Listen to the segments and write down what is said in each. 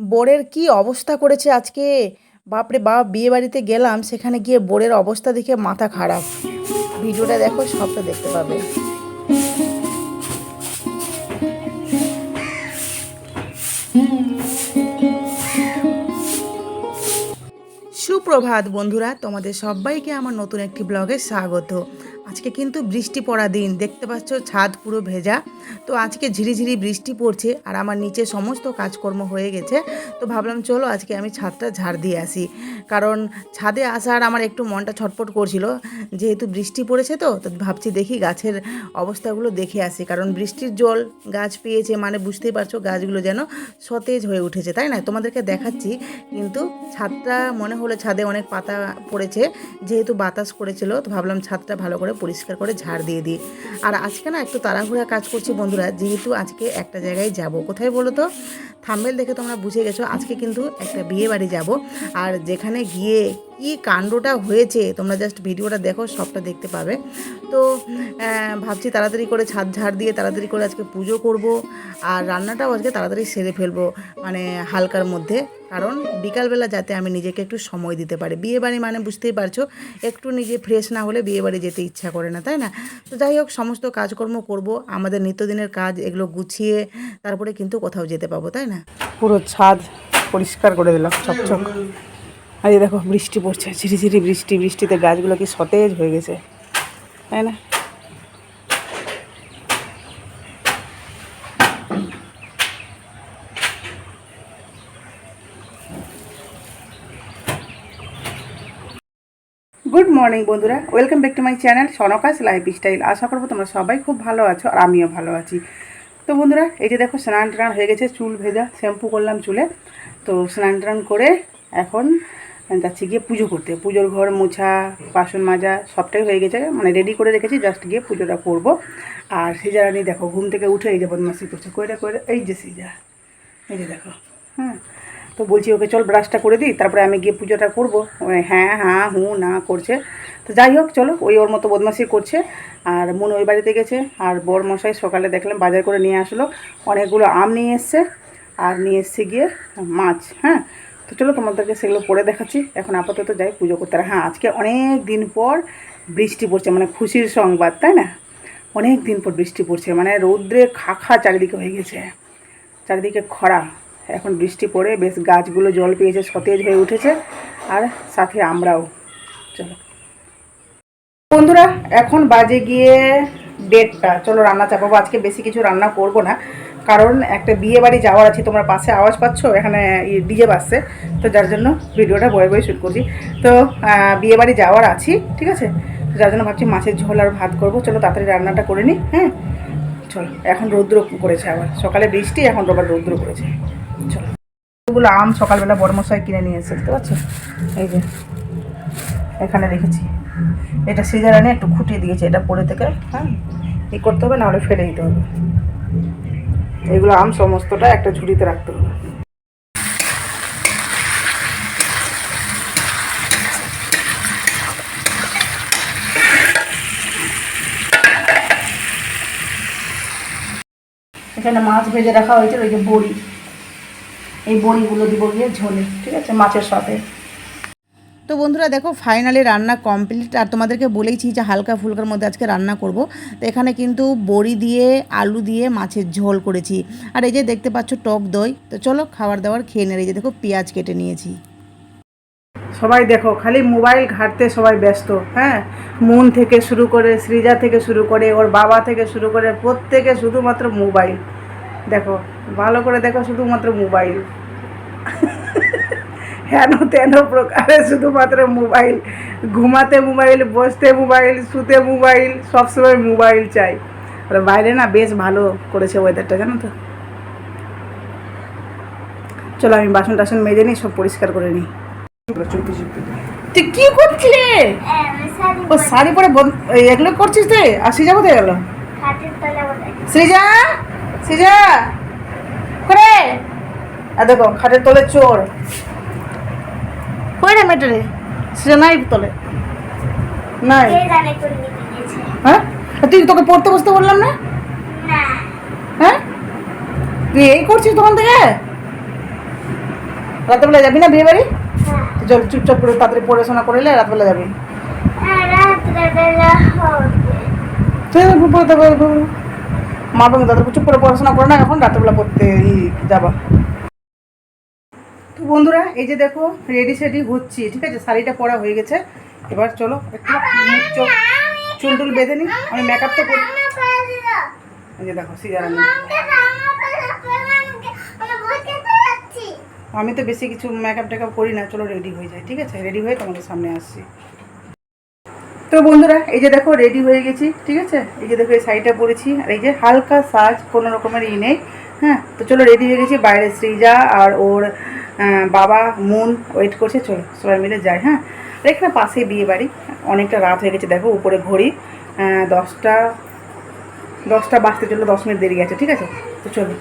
বোরের কি অবস্থা করেছে আজকে? বাপরে বাপ, বিয়ে বাড়িতে গেলাম, সেখানে গিয়ে বোরের অবস্থা দেখে মাথা খারাপ। ভিডিওটা দেখো, সবটা দেখতে পাবে। সুপ্রভাত বন্ধুরা, তোমাদের সবাইকে আমার নতুন একটি ব্লগে স্বাগত। আজকে কিন্তু বৃষ্টি পড়া দিন। দেখতে পাচ্ছ ছাদ পুরো ভেজা। তো আজকে ঝিরিঝিরি বৃষ্টি পড়ছে আর আমার নিচে সমস্ত কাজকর্ম হয়ে গেছে। তো ভাবলাম, চলো আজকে আমি ছাদটা ঝাড় দিয়ে আসি। কারণ ছাদে আসার আমার একটু মনটা ছটপট করছিল। যেহেতু বৃষ্টি পড়েছে তো তো ভাবছি দেখি গাছের অবস্থাগুলো দেখে আসি। কারণ বৃষ্টির জল গাছ পেয়েছে মানে বুঝতেই পারছ গাছগুলো যেন সতেজ হয়ে উঠেছে, তাই না? তোমাদেরকে দেখাচ্ছি, কিন্তু ছাদটা মনে হলো ছাদে অনেক পাতা পড়েছে, যেহেতু বাতাস করেছিল, তো ভাবলাম ছাদটা ভালো করে পরিষ্কার করে ঝাড় দিয়ে দিই। আর আজকে না একটু তাড়াহুড়া কাজ করছি বন্ধুরা, যেহেতু আজকে একটা জায়গায় যাব। কোথায় বলো তো? থামবেল দেখে তোমরা বুঝে গেছো, আজকে কিন্তু একটা বিয়ে বাড়ি যাব। আর যেখানে গিয়ে কি কাণ্ডটা হয়েছে, তোমরা জাস্ট ভিডিওটা দেখো, সবটা দেখতে পাবে। তো ভাবছি তাড়াতাড়ি করে ছাদ ঝাড় দিয়ে তাড়াতাড়ি করে আজকে পুজো করব আর রান্নাটাও আজকে তাড়াতাড়ি সেরে ফেলব মানে হালকার মধ্যে। কারণ বিকালবেলা যাতে আমি নিজেকে একটু সময় দিতে পারি। বিয়েবাড়ি মানে বুঝতেই পারছ, একটু নিজে ফ্রেশ না হলে বিয়েবাড়ি যেতে ইচ্ছা করে না, তাই না? তো যাই হোক, সমস্ত কাজকর্ম করব, আমাদের নিত্যদিনের কাজ এগুলো গুছিয়ে তারপরে কিন্তু কোথাও যেতে পাবো, তাই না? পুরো ছাদ পরিষ্কার করে দিলাম, চকচক। আর দেখো, বৃষ্টি পড়ছে, ঝিরিঝিরি বৃষ্টি, বৃষ্টিতে গাছগুলো কি সতেজ হয়ে গেছে। তাই না? গুড মর্নিং বন্ধুরা। Welcome back to my channel সনকাস lifestyle আশা করব তোমরা সবাই খুব ভালো আছো আর আমিও ভালো আছি। তো বন্ধুরা, এই যে দেখো স্নান টান হয়ে গেছে, চুল ভেজা, শ্যাম্পু করলাম চুলে। তো স্নান টান করে এখন যাচ্ছি গিয়ে পুজো করতে। পুজোর ঘর মোছা, বাসন মাজা, সবটাই হয়ে গেছে। মানে রেডি করে রেখেছি জাস্ট গিয়ে পুজোটা করব। আর সিজা রানি দেখো, ঘুম থেকে উঠে এই যে বদমাসি করছে। কইটা করে এই যে সিজা। এই যে দেখো হ্যাঁ। তো বলছি, ওকে চল ব্রাশটা করে দিই, তারপরে আমি গিয়ে পুজোটা করব। হ্যাঁ হ্যাঁ হু না করছে। তো যাই হোক, চলো, ওই ওর মতো বদমাসি করছে। আর মন ওই বাড়িতে গেছে। আর বর মশাই সকালে দেখলাম বাজার করে নিয়ে আসলো। অনেকগুলো আম নিয়ে এসছে। আর নিয়ে এসছে গিয়ে মাছ হ্যাঁ। তো চলো তোমাদেরকে সেগুলো পরে দেখাচ্ছি। এখন আপাতত যাই পুজো করতে। আর হ্যাঁ আজকে অনেক দিন পর বৃষ্টি পড়ছে মানে খুশির সংবাদ, তাই না? অনেক দিন পর বৃষ্টি পড়ছে মানে রৌদ্রে খাখা চারিদিকে হয়ে গেছে, চারিদিকে খরা। এখন বৃষ্টি পড়ে, বেশ গাছগুলো জল পেয়েছে, সতেজ হয়ে উঠেছে, আর সাথে আমরাও। চলো। বন্ধুরা, এখন বাজে গিয়ে দেড়টা। চলো রান্না চাপাবো। আজকে বেশি কিছু রান্না করব না। কারণ একটা বিয়ে বাড়ি যাওয়ার আছে, তোমরা পাশে আওয়াজ পাচ্ছ, এখানে ডিজে বাসছে তো যার জন্য ভিডিওটা বয়ে বয়ে শ্যুট করছি। তো বিয়ে বাড়ি যাওয়ার আছি, ঠিক আছে? যার জন্য ভাবছি মাছের ঝোল আর ভাত করব, চলো তাড়াতাড়ি রান্নাটা করে নিই হ্যাঁ? চলো, এখন রৌদ্র করেছে আবার, সকালে বৃষ্টি, এখন আবার রৌদ্র করেছে, চলো। এগুলো আম সকালবেলা বড়মশাই কিনে নিয়ে এসে দেখতে পাচ্ছ? এই যে, এখানে রেখেছি। এটা সিজার এনে একটু খুঁটিয়ে দিয়েছে, এটা পরে থেকে হ্যাঁ? ই করতে হবে নাহলে ফেলে দিতে হবে। এগুলো আম সমস্তটা একটা ঝুড়িতে রাখতে হবে। এখানে মাছ ভেজে রাখা হয়েছে, ওই যে বড়ি। এই বড়িগুলো দিব গিয়ে ঝোলে, ঠিক আছে? মাছের সাথে। তো বন্ধুরা দেখো ফাইনালি রান্না কমপ্লিট আর তোমাদেরকে বলেইছি যে হালকা ফুলকার মধ্যে আজকে রান্না করব। তো এখানে কিন্তু বড়ি দিয়ে, আলু দিয়ে মাছের ঝোল করেছি। আর এই যে দেখতে পাচ্ছ টক দই। তো চলো খাবার দাবার খেয়ে নেড়ে যে দেখো পেঁয়াজ কেটে নিয়েছি। সবাই দেখো, খালি মোবাইল ঘাঁটতে সবাই ব্যস্ত হ্যাঁ? মন থেকে শুরু করে, সৃজা থেকে শুরু করে, ওর বাবা থেকে শুরু করে, প্রত্যেকে শুধুমাত্র মোবাইল। দেখো, ভালো করে দেখো শুধুমাত্র মোবাইল। হেন তেন প্রকারে শুধুমাত্র মোবাইল? ঘুমাতে মোবাইল, বসতে মোবাইল, শুতে মোবাইল, সবসময় মোবাইল চাই। আর বাইরে না বেশ ভালো করেছে ওয়েদারটা জানো তো। চলো আমি বাসন টাসন মেজে নিই, সব পরিষ্কার করে নিই। তুই কি করছিলে? ও, শাড়ি পরে এগুলো করছিস তুই? আর সিজা কোথায় গেল? সৃজা? সৃজা? করে আর দেখো, খাটের তলে চোর। কই রে মেটেরে সৃজা নাই তলে নাই। হ্যাঁ? তুই তোকে পড়তে বসতে বললাম না? হ্যাঁ? তুই এই করছিস তখন থেকে? রাত্রেবেলা যাবি না বিয়ে বাড়ি? হ্যাঁ। চল চুপচাপ করে তাড়াতাড়ি পড়াশোনা করে এলে রাতবেলা যাবি। পারব। মা বাবা তাদের চুপ করে পড়াশোনা করে না এখন রাত্রেবেলা পড়তে যাবা। বন্ধুরা, এই যে দেখো, রেডি সেডি হচ্ছি, ঠিক আছে? শাড়িটা পরা হয়ে গেছে। এবার চলো, একটু চোখ, চুল টুল বেঁধে নি আমি মেকআপ তো করি এই যে দেখো আমি। তো বেশি কিছু মেকআপ টেকআপ করি না, চলো রেডি হয়ে যায় ঠিক আছে? রেডি হয়ে তোমাদের সামনে আসছি। তো বন্ধুরা, এই যে দেখো রেডি হয়ে গেছি, ঠিক আছে? এই যে দেখো, এই শাড়িটা পরেছি, আর এই যে হালকা সাজ, কোনো রকমের ই নেই হ্যাঁ? তো চলো রেডি হয়ে গেছি। বাইরে শ্রীজা আর ওর বাবা, মুন ওয়েট করছে, চলো, সবাই মিলে যাই হ্যাঁ? আর এখানে পাশে বিয়ে বাড়ি, অনেকটা রাত হয়ে গেছে, দেখো, উপরে ঘড়ি দশটা দশটা বাজতে চলো দশ মিনিট দেরি গেছে, ঠিক আছে? তো চলো।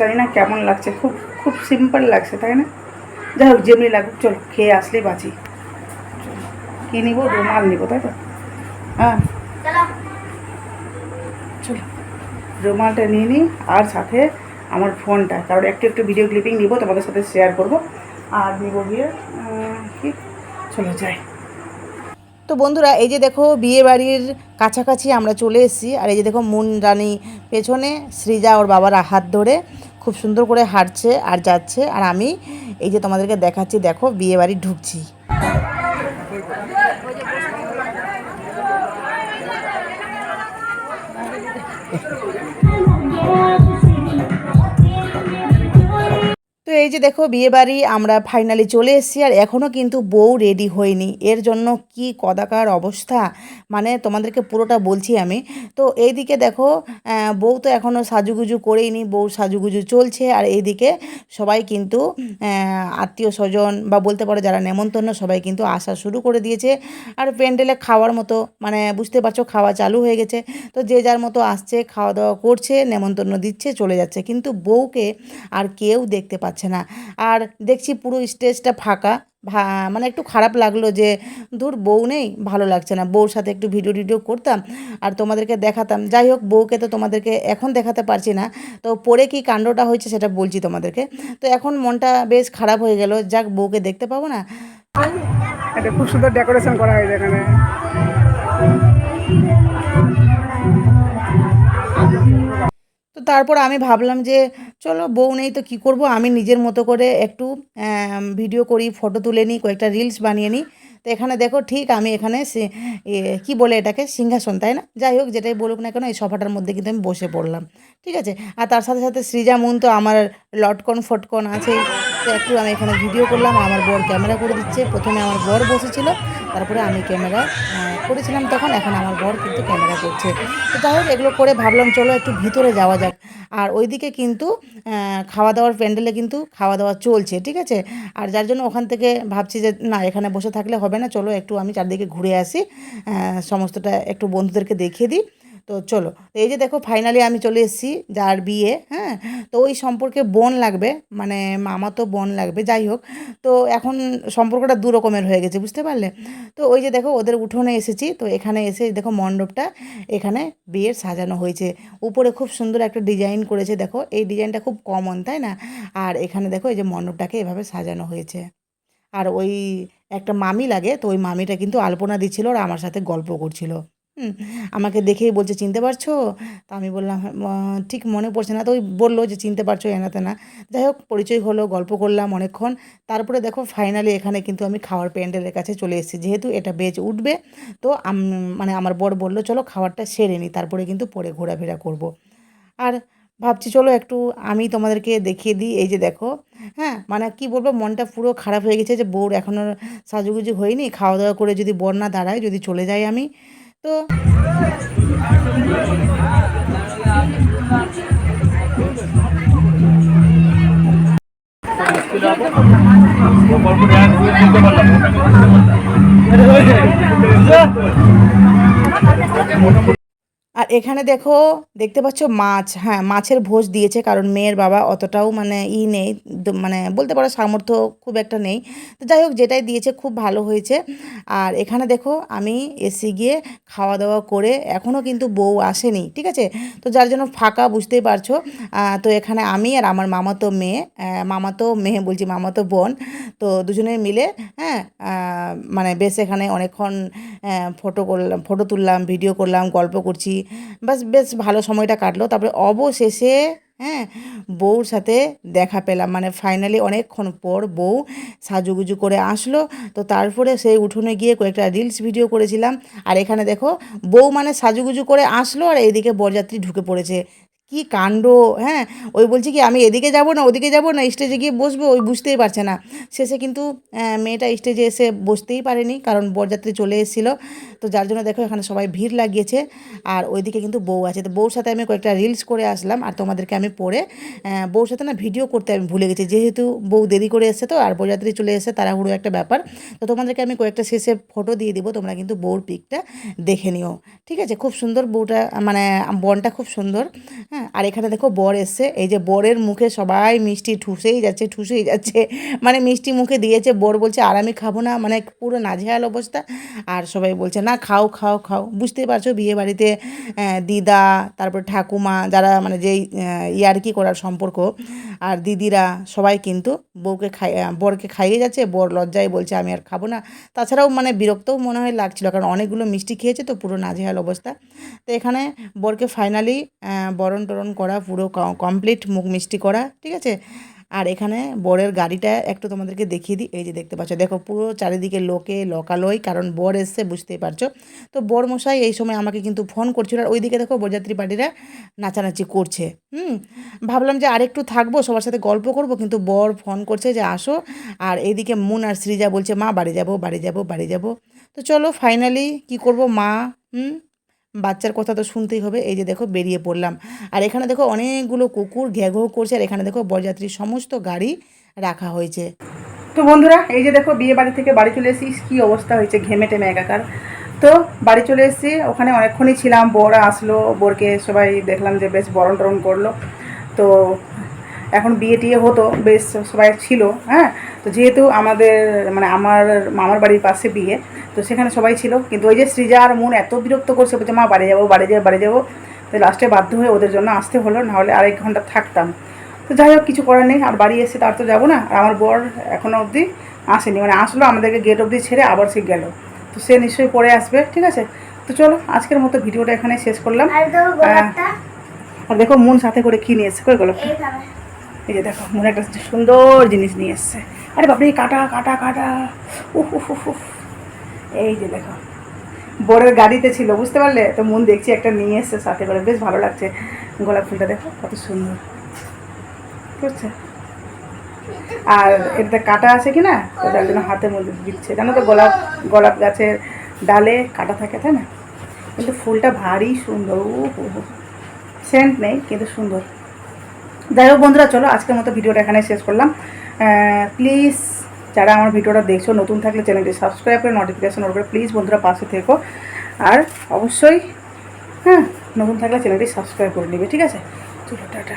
জানি না কেমন লাগছে, খুব খুব সিম্পল লাগছে, তাই না? যাই হোক, যেমনি লাগুক, চল, খেয়ে আসলেই বাঁচি। কী নিব? রুমাল নিব, তাই তো? হ্যাঁ চলো রুমালটা নিয়ে নিই আর সাথে আমার ফোনটা। কারণ একটু একটু ভিডিও ক্লিপিং নিব, তোমাদের সাথে শেয়ার করব। আর নিব গিয়ে কি? চলো যাই। তো বন্ধুরা, এই যে দেখো বিয়ে বাড়ির কাছাকাছি আমরা চলে এসেছি, আর এই যে দেখো মুন রানী পেছনে সৃজা ওর বাবার হাত ধরে খুব সুন্দর করে হাঁটছে আর যাচ্ছে। আর আমি এই যে তোমাদেরকে দেখাচ্ছি, দেখো বিয়ে বাড়ি ঢুকছি। তো এই যে দেখো বিয়ে বাড়ি আমরা ফাইনালি চলে এসেছি আর এখনও কিন্তু বউ রেডি হয়নি। এর জন্য কি কদাকার অবস্থা? মানে তোমাদেরকে পুরোটা বলছি আমি। তো এইদিকে দেখো বউ তো এখনও সাজুগুজু করেইনি বউ সাজুগুজু চলছে। আর এইদিকে সবাই কিন্তু আত্মীয় স্বজন বা বলতে পারো যারা নেমন্তন্ন, সবাই কিন্তু আসা শুরু করে দিয়েছে। আর প্যান্ডেলে খাওয়ার মতো মানে বুঝতে পারছ, খাওয়া চালু হয়ে গেছে। তো যে যার মতো আসছে, খাওয়া দাওয়া করছে, নেমন্তন্ন দিচ্ছে, চলে যাচ্ছে। কিন্তু বউকে আর কেউ দেখতে পাচ্ছে না। আর দেখছি পুরো স্টেজটা ফাঁকা। মানে একটু খারাপ লাগল যে দূর বউ নেই, ভালো লাগছে না। বউর সাথে একটু ভিডিও টিডিও করতাম আর তোমাদেরকে দেখাতাম। যাই হোক, বউকে তো তোমাদেরকে এখন দেখাতে পারছি না। তো পরে কি কাণ্ডটা হয়েছে সেটা বলছি তোমাদেরকে। তো এখন মনটা বেশ খারাপ হয়ে গেল। যাক, বউকে দেখতে পাবো না। এটা খুব সুন্দর ডেকোরেশন করা হয়েছে এখানে। তো তারপর আমি ভাবলাম যে, চলো বউ নেই তো কি করব? আমি নিজের মতো করে একটু ভিডিও করি ফটো তুলে নিই, কয়েকটা রিলস বানিয়ে নিই। তো এখানে দেখো ঠিক আমি এখানে কি বলে এটাকে? সিংহাসন, তাই না? যাই হোক, যেটাই বলুক না কেন, এই সোফাটার মধ্যে কিন্তু আমি বসে পড়লাম। ঠিক আছে? আর তার সাথে সাথে সৃজা মুন তো আমার লটকন, ফটকন আছেই। তো একটু আমি এখানে ভিডিও করলাম, আমার বর ক্যামেরা করে দিচ্ছে। প্রথমে আমার বর বসেছিল, তারপরে আমি ক্যামেরা করেছিলাম তখন, এখন আমার বর কিন্তু ক্যামেরা করছে। তো হোক, এগুলো করে ভাবলাম, চলো একটু ভিতরে যাওয়া যাক। আর ওইদিকে কিন্তু খাওয়া দাওয়ার প্যান্ডেলে কিন্তু খাওয়া দাওয়া চলছে, ঠিক আছে? আর যার জন্য ওখান থেকে ভাবছি যে, না, এখানে বসে থাকলে হবে না, চলো একটু আমি চারদিকে ঘুরে আসি। সমস্তটা একটু বন্ধুদেরকে দেখিয়ে দিই। তো চলো, তো এই যে দেখো ফাইনালি আমি চলে এসেছি যার বিয়ে হ্যাঁ? তো ওই সম্পর্কে বোন লাগবে মানে মামা তো বোন লাগবে, যাই হোক। তো এখন সম্পর্কটা দু রকমের হয়ে গেছে, বুঝতে পারলে? তো ওই যে দেখো, ওদের উঠোনে এসেছি, তো এখানে এসে দেখো মণ্ডপটা এখানে বিয়ের সাজানো হয়েছে। উপরে খুব সুন্দর একটা ডিজাইন করেছে, দেখো। এই ডিজাইনটা খুব কমন তাই না? আর এখানে দেখো, এই যে মণ্ডপটাকে এভাবে সাজানো হয়েছে। আর ওই একটা মামি লাগে, তো ওই মামিটা কিন্তু আলপনা দিচ্ছিল আর আমার সাথে গল্প করছিল। আমাকে দেখেই বলছে চিনতে পারছ? তা আমি বললাম "হ্যাঁ, ঠিক মনে পড়ছে না। তো ওই বলল যে চিনতে পারছ এনাতে না। যাই হোক পরিচয় হলো গল্প করলাম অনেকক্ষণ। তারপরে দেখো ফাইনালি এখানে কিন্তু আমি খাওয়ার প্যান্ডেলের কাছে চলে এসেছি। যেহেতু এটা বেজ উঠবে তো মানে আমার বর বলল চলো খাবারটা সেরে নিই তারপরে কিন্তু পরে ঘোরাফেরা করব। আর ভাবছি চলো একটু আমি তোমাদেরকে দেখিয়ে দিই। এই যে দেখো হ্যাঁ মানে কি বলব মনটা পুরো খারাপ হয়ে গেছে যে বউর এখনও সাজুগুজু হয়নি। খাওয়া দাওয়া করে যদি বর না দাঁড়ায় যদি চলে যাই আমি তো আর এখানে দেখো, দেখতে পাচ্ছ মাছ। হ্যাঁ মাছের ভোজ দিয়েছে, কারণ মেয়ের বাবা অতটাও মানে ই নেই মানে বলতে পারো সামর্থ্য খুব একটা নেই। তো যাই হোক, যেটাই দিয়েছে খুব ভালো হয়েছে। আর এখানে দেখো, আমি এসে গিয়ে খাওয়া দাওয়া করে এখনও কিন্তু বউ আসেনি, ঠিক আছে? তো যার জন্য ফাঁকা, বুঝতেই পারছ? তো এখানে আমি আর আমার মামাতো মেয়ে মামাতো মেয়ে বলছি, মামাতো বোন, তো দুজনে মিলে হ্যাঁ মানে বেশ এখানে অনেকক্ষণ ফটো করলাম, ফটো তুললাম, ভিডিও করলাম, গল্প করছি। বাস বেশ ভালো সময়টা কাটলো। তারপরে অবশেষে হ্যাঁ বউর সাথে দেখা পেলাম। মানে ফাইনালি অনেকক্ষণ পর বউ সাজুগুজু করে আসলো। তো তারপরে সেই উঠোনে গিয়ে কয়েকটা রিলস ভিডিও করেছিলাম। আর এখানে দেখো, বউ মানে সাজুগুজু করে আসলো আর এইদিকে বরযাত্রী ঢুকে পড়েছে। কি কাণ্ড? হ্যাঁ ওই বলছে কি, আমি এদিকে যাব না, ওদিকে যাব না স্টেজে গিয়ে বসবো, ওই বুঝতেই পারছে না। শেষে কিন্তু মেয়েটা স্টেজে এসে বসতেই পারেনি, কারণ বরযাত্রী চলে এসেছিল। তো যার জন্য দেখো এখানে সবাই ভিড় লাগিয়েছে। আর ওইদিকে কিন্তু বউ আছে। তো বউর সাথে আমি কয়েকটা রিলস করে আসলাম, আর তোমাদেরকে আমি পরে বউর সাথে না ভিডিও করতে আমি ভুলে গেছি। যেহেতু বউ দেরি করে এসেছে তো, আর বরযাত্রী চলে এসেছে, তাড়াহুড়ো একটা ব্যাপার। তো তোমাদেরকে আমি কয়েকটা শেষে ফটো দিয়ে দিব, তোমরা কিন্তু বউর পিকটা দেখে নিও। ঠিক আছে? খুব সুন্দর বউটা মানে বনটা খুব সুন্দর। হ্যাঁ আর এখানে দেখো বর এসছে। এই যে বরের মুখে সবাই মিষ্টি ঠুসেই যাচ্ছে ঠুসেই যাচ্ছে। মানে মিষ্টি মুখে দিয়েছে, বর বলছে, আর আমি খাব না। মানে পুরো নাজেহাল অবস্থা। আর সবাই বলছে, না, খাও খাও খাও। বুঝতেই পারছ, বিয়ে বাড়িতে দিদা, তারপর ঠাকুমা, যারা মানে যেই ইয়ার্কি করার সম্পর্ক, আর দিদিরা, সবাই কিন্তু বউকে খাই বরকে খাইয়ে যাচ্ছে। বর লজ্জায় বলছে, আমি আর খাব না। তাছাড়াও মানে বিরক্তও মনে হয় লাগছিল, কারণ অনেকগুলো মিষ্টি খেয়েছে তো, পুরো নাজেহাল অবস্থা। তো এখানে বরকে ফাইনালি বরণ টরণ করা, পুরো কমপ্লিট মুখ মিষ্টি করা, ঠিক আছে? আর এখানে বরের গাড়িটা একটু তোমাদেরকে দেখিয়ে দিই, এই যে দেখতে পাচ্ছ। দেখো, পুরো চারিদিকে লোকে লোকালয়, কারণ বর এসছে, বুঝতেই পারছ? তো বর মশাই এই সময় আমাকে কিন্তু ফোন করছিল, আর ওইদিকে দেখো বরযাত্রী পার্টিরা নাচানাচি করছে, হুম? ভাবলাম যে আরেকটু থাকব, সবার সাথে গল্প করব, কিন্তু বর ফোন করছে যে আসো, আর এইদিকে মুন আর শ্রীজা বলছে, মা, বাড়ি যাব বাড়ি যাব বাড়ি যাব। তো চলো ফাইনালি কি করব, মা, হুম? বাচ্চার কথা তো শুনতেই হবে। এই যে দেখো বেরিয়ে পড়লাম। আর এখানে দেখো অনেকগুলো কুকুর ঘ্যাঘো করছে আর এখানে দেখো বরযাত্রীর সমস্ত গাড়ি রাখা হয়েছে। তো বন্ধুরা, এই যে দেখো বিয়ে বাড়ি থেকে বাড়ি চলে এসেছিস, কী অবস্থা হয়েছে ঘেমে টেমে একাকার। তো বাড়ি চলে এসেছি, ওখানে অনেকক্ষণই ছিলাম, বর আসলো, বরকে সবাই দেখলাম যে বেশ বরণ টরণ করল। তো এখন বিয়ে টিয়ে হতো বেশ সবাই ছিল হ্যাঁ? তো যেহেতু আমাদের মানে আমার মামার বাড়ির পাশে বিয়ে তো সেখানে সবাই ছিল। কিন্তু ওই যে সৃজা আর মন এত বিরক্ত করছে বলছে মা বাড়ি যাব বাড়ি যাব বাড়ি যাব। তো লাস্টে বাধ্য হয়ে ওদের জন্য আসতে হলো নাহলে আরেক ঘণ্টা থাকতাম। তো যাই হোক কিছু করার নেই আর বাড়ি এসে তার তো যাব না। আর আমার বর এখনও অবধি আসেনি মানে আসলো আমাদেরকে গেট অবধি ছেড়ে আবার সে গেল। তো সে নিশ্চয়ই পরে আসবে ঠিক আছে? তো চলো আজকের মতো ভিডিওটা এখানে শেষ করলাম। আর দেখো মন সাথে করে কি নিয়ে এসছে কই গেলো এই যে দেখো, মনে একটা সুন্দর জিনিস নিয়ে এসছে। আরে বাপরে কাটা কাটা কাটা। উফ। এই যে দেখো, বরের গাড়িতে ছিল, বুঝতে পারলে? তো মন দেখছি একটা নিয়ে এসছে সাথে করে। বেশ ভালো লাগছে গোলাপ ফুলটা, দেখো, কত সুন্দর। বুঝছে আর এটাতে কাটা আছে কি না? তো যার জন্য হাতের মধ্যে দিচ্ছে। জানো তো, গোলাপ গোলাপ গাছের ডালে কাটা থাকে, তাই না? কিন্তু ফুলটা ভারী সুন্দর। সেন্ট নেই, কিন্তু সুন্দর। যাই হোক বন্ধুরা, চলো আজকের মতো ভিডিওটা এখানে শেষ করলাম। প্লিজ যারা আমার ভিডিওটা দেখছ, নতুন থাকলে চ্যানেলটি সাবস্ক্রাইব করে নোটিফিকেশন করে প্লিজ বন্ধুরা পাশে থেকো। আর অবশ্যই হ্যাঁ নতুন থাকলে চ্যানেলটি সাবস্ক্রাইব করে নেবে, ঠিক আছে? চলো, টাটা।